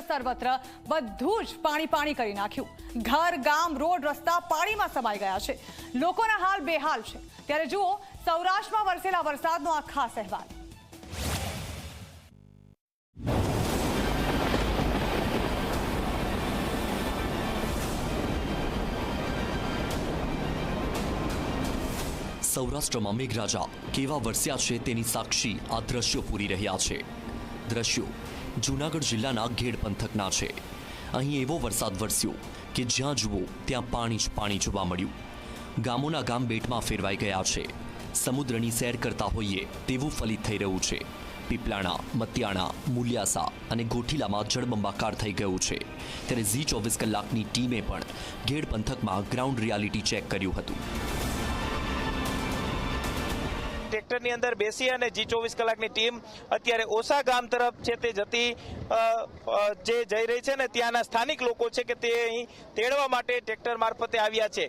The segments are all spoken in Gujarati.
સર્વત્ર બધું જ પાણી પાણી કરી નાખ્યું. ઘર, ગામ, રોડ, રસ્તા પાણીમાં સમાઈ ગયા છે. લોકોના હાલ બેહાલ છે. ત્યારે જુઓ, સૌરાષ્ટ્રમાં વરસેલા વરસાદનો આ ખાસ અહેવાલ. સૌરાષ્ટ્રમાં મેઘરાજા કેવા વરસ્યા છે તેની સાક્ષી આ દ્રશ્યો પૂરી રહ્યા છે. દ્રશ્યો જૂનાગઢ જિલ્લાના ઘેડ પંથકના છે. અહીં એવો વરસાદ વરસ્યો કે જ્યાં જુઓ ત્યાં પાણી જ પાણી જોવા મળ્યું. ગામોના ગામ બેટમાં ફેરવાઈ ગયા છે. સમુદ્રની સેર કરતા હોઈએ તેવું ફલિત થઈ રહ્યું છે. પીપલાણા, મતિયાણા, મુલિયાસા અને ગોઠીલામાં જળબંબાકાર થઈ ગયું છે. ત્યારે ઝી ચોવીસ કલાકની ટીમે પણ ઘેડ પંથકમાં ગ્રાઉન્ડ રિયાલિટી ચેક કર્યું હતું. ટ્રેક્ટરની અંદર બેસી અને જી ચોવીસ કલાકની ટીમ અત્યારે ઓસા ગામ તરફ છે તે જતી જે જઈ રહી છે ને ત્યાંના સ્થાનિક લોકો છે કે તે અહીં તેડવા માટે ટ્રેક્ટર મારફતે આવ્યા છે.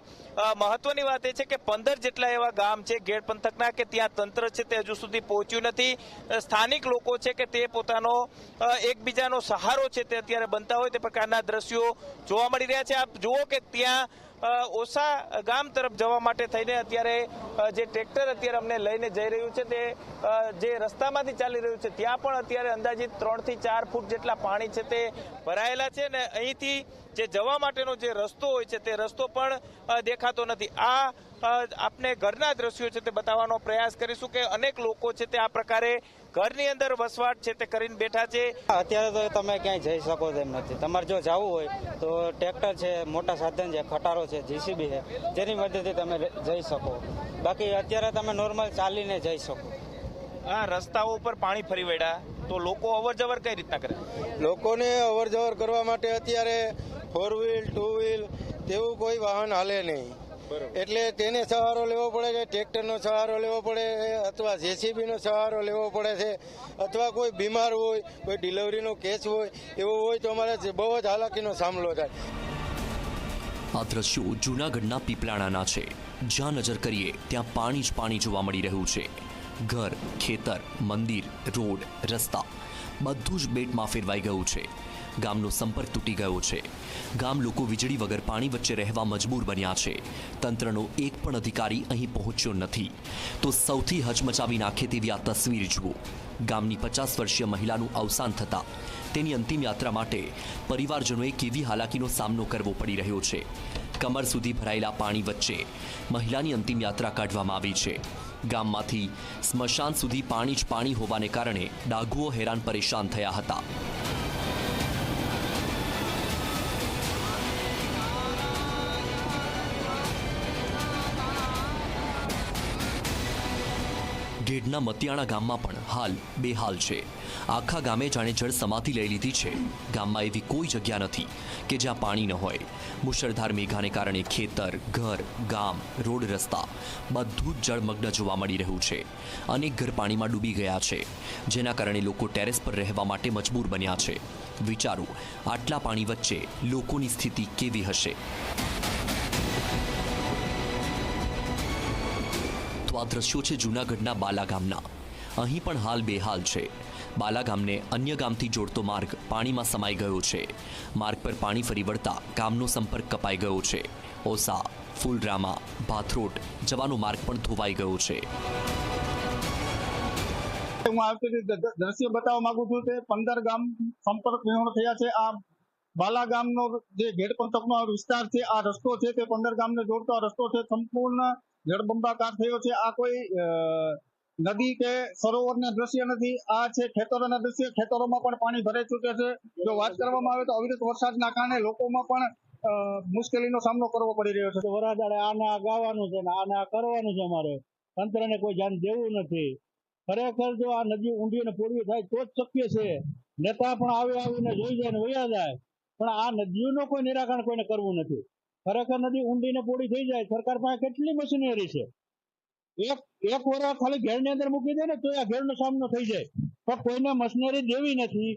મહત્વની વાત એ છે કે પંદર જેટલા એવા ગામ છે ગેડ પંથકના કે ત્યાં તંત્ર છે તે હજુ સુધી પહોંચ્યું નથી. સ્થાનિક લોકો છે કે તે પોતાનો એકબીજાનો સહારો છે તે અત્યારે બનતા હોય તે પ્રકારના દ્રશ્યો જોવા મળી રહ્યા છે. આપ જુઓ કે ત્યાં ઓસા ગામ તરફ જવા માટે થઈને અત્યારે જે ટ્રેક્ટર અત્યારે અમને લઈને જઈ રહ્યું છે તે જે રસ્તામાંથી ચાલી રહ્યું છે ત્યાં પણ અત્યારે અંદાજિત ત્રણથી ચાર ફૂટ જેટલા પાણી છે તે ભરાયેલા છે ને અહીંથી જે જવા માટેનો જે રસ્તો હોય છે તે રસ્તો પણ દેખાતો નથી. આ આપને ઘરના દ્રશ્યો છે તે બતાવવાનો પ્રયાસ કરીશું કે અનેક લોકો છે તે આ પ્રકારે ઘરની અંદર વસવાટ છે તે કરીને બેઠા છે. અત્યારે તો તમે ક્યાંય જઈ શકો તેમ નથી. તમારે જો જવું હોય તો ટ્રેક્ટર છે મોટા સાધન છે ખટારો છે જીસીબી છે જેની મદદથી તમે જઈ શકો. બાકી અત્યારે તમે નોર્મલ ચાલીને જઈ શકો. આ રસ્તાઓ ઉપર પાણી ફરી વળ્યા. તો લોકો અવર જવર કઈ રીતના કરે? લોકોને અવર જવર કરવા માટે અત્યારે ફોર વ્હીલ ટુ વ્હીલ તેવું કોઈ વાહન હાલે નહીં. એટલે તેને સહારો લેવો પડે છે ટ્રેક્ટરનો સહારો લેવો પડે છે અથવા જેસીબીનો સહારો લેવો પડે છે અથવા કોઈ બીમાર હોય કોઈ ડિલિવરીનો કેસ હોય એવો હોય તો અમારે બહુ જ હાલાકીનો સામનો થાય. આ દ્રશ્યો જૂનાગઢના પીપલાણાના છે. જ્યાં નજર કરીએ ત્યાં પાણી જ પાણી જોવા મળી રહ્યું છે. ઘર ખેતર મંદિર રોડ રસ્તા બધું જ બેટમાં ફેરવાઈ ગયું છે. ગામનો સંપર્ક તૂટી ગયો છે. ગામ લોકો વીજળી વગર પાણી વચ્ચે રહેવા મજબૂર બન્યા છે. તંત્રનો એક પણ અધિકારી અહીં પહોંચ્યો નથી. તો સૌથી હચમચાવી નાખે તેવી આ તસવીર જુઓ. ગામની પચાસ વર્ષીય મહિલાનું અવસાન થતાં તેની અંતિમ યાત્રા માટે પરિવારજનોએ કેવી હાલાકીનો સામનો કરવો પડી રહ્યો છે. કમર સુધી ભરાયેલા પાણી વચ્ચે મહિલાની અંતિમ યાત્રા કાઢવામાં આવી છે. ગામમાંથી સ્મશાન સુધી પાણી જ પાણી હોવાને કારણે ડાઘુઓ હેરાન પરેશાન થયા હતા. ગેડના મતિયાણા ગામમાં પણ હાલ બેહાલ છે. આખા ગામે જાણે જળ સમાધિ લઈ લીધી છે. ગામમાં એવી કોઈ જગ્યા નથી કે જ્યાં પાણી ન હોય. મુશળધાર મેઘાને કારણે ખેતર, ઘર, ગામ, રોડ, રસ્તા બધું જ જળમગ્ન જોવા મળી રહ્યું છે. અનેક ઘર પાણીમાં ડૂબી ગયા છે. જેના કારણે લોકો ટેરેસ પર રહેવા માટે મજબૂર બન્યા છે. વિચારો, આટલા પાણી વચ્ચે લોકોની સ્થિતિ કેવી હશે? તો આ દ્રશ્યો છે જૂનાગઢના બાલા ગામના અહીં પણ હાલ બેહાલ છે. બાલા ગામને અન્ય ગામથી જોડતો માર્ગ પાણીમાં સમાઈ ગયો છે. માર્ગ પર પાણી ફરી વળતા ગામનો સંપર્ક કપાઈ ગયો છે. ઓસા, ફૂલરામા, ભાથરોટ જવાનો માર્ગ પણ ધોવાઈ ગયો છે. હું આ વખતે દ- દ- દ્રશ્ય બતાવવા માંગુ છું તે પંદર ગામ સંપર્ક વિહોણ થયા છે. આ બાલા ગામનો જે ગેટ પંથકનો વિસ્તાર છે, આ રસ્તો છે તે પંદર ગામને જોડતો આ રસ્તો છે. સંપૂર્ણ જળબંબાકાર થયો છે. આ કોઈ નદી કે સરોવરના દ્રશ્ય નથી. આ છે ખેતરોના દ્રશ્ય. ખેતરોમાં પણ પાણી ભરાઈ ચૂકે છે. જો વાત કરવામાં આવે તો અવિરત વરસાદના કારણે લોકોમાં પણ મુશ્કેલીનો સામનો કરવો પડી રહ્યો છે. વરાદાડે આને ગાવાનું છે ને આને આ કરવાનું છે અમારે. તંત્રને કોઈ ધ્યાન દેવું નથી. ખરેખર જો આ નદી ઊંડી અને પોળવી થાય તો જ શક્ય છે. નેતા પણ આવે આવીને જોઈ જાય ને વયા જાય. પણ આ નદીઓનું કોઈ નિરાકરણ કોઈને કરવું નથી. ખરેખર નદી ઊંડી ને પોળી થઈ જાય, સરકાર પાસે કેટલી મશીનરી છે? એક એક વરસ ખાલી ઘેરની અંદર મૂકી દે ને તો આ ઘેરનો સામનો થઈ જાય. પણ કોઈને મશીનરી દેવી નથી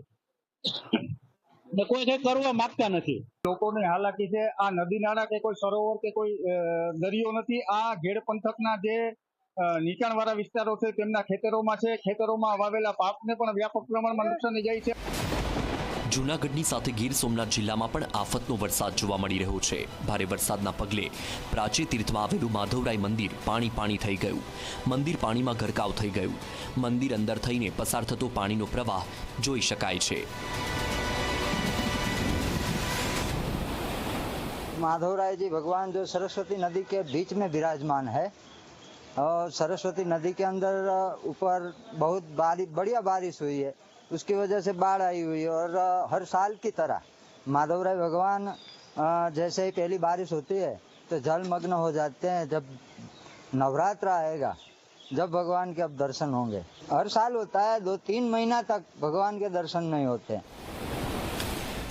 ને કોઈ કઈ કરવા માંગતા નથી. લોકોની હાલાકી છે, આ નદી નાળા કે કોઈ સરોવર કે કોઈ દરિયો નથી, આ ઘેડ પંથકના જે નીચાણવાળા વિસ્તારો છે, તેમના ખેતરોમાં છે, ખેતરોમાં વાવેલા પાકને પણ વ્યાપક પ્રમાણમાં નુકસાની જાય છે. જૂનાગઢની સાથે ગીર સોમનાથ જિલ્લામાં પણ આફતનો વરસાદ જોવા મળી રહ્યો છે ભારે વરસાદના પગલે પ્રાચી તીર્થમાં આવેલું માધવરાય મંદિર પાણી પાણી થઈ ગયું મંદિર પાણીમાં ગરકાવ થઈ ગયું મંદિર અંદર થઈને પસાર થતો પાણીનો પ્રવાહ જોઈ શકાય છે माधवराय जी भगवान जो सरस्वती नदी के बीच में विराजमान है और सरस्वती नदी के अंदर अ, ऊपर बहुत बारिश बढ़िया बारिश हुई है उसकी वजह से बाढ़ आई हुई और हर साल की तरह माधवराय भगवान जैसे ही पहली बारिश होती है तो जलमग्न हो जाते हैं जब नवरात्र आएगा, जब भगवान के अब दर्शन होंगे। हर साल होता है दो तीन महीना तक भगवान के दर्शन नहीं होते।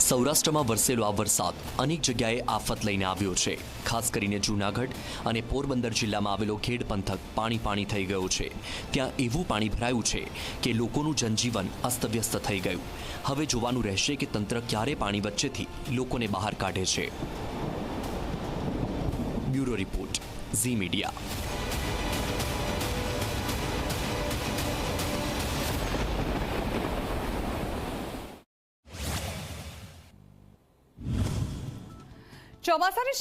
સૌરાષ્ટ્રમાં વરસેલો આ વરસાદ અનેક જગ્યાએ આફત લઈને આવ્યો છે. ખાસ કરીને જૂનાગઢ અને પોરબંદર જિલ્લામાં આવેલો ખેડ પંથક પાણી પાણી થઈ ગયો છે. ત્યાં એવું પાણી ભરાયું છે કે લોકોનું જનજીવન અસ્તવ્યસ્ત થઈ ગયું. હવે જોવાનું રહેશે કે તંત્ર ક્યારે પાણી વચ્ચેથી લોકોને બહાર કાઢે છે. Bureau report, Zee media. Cemal sen hiç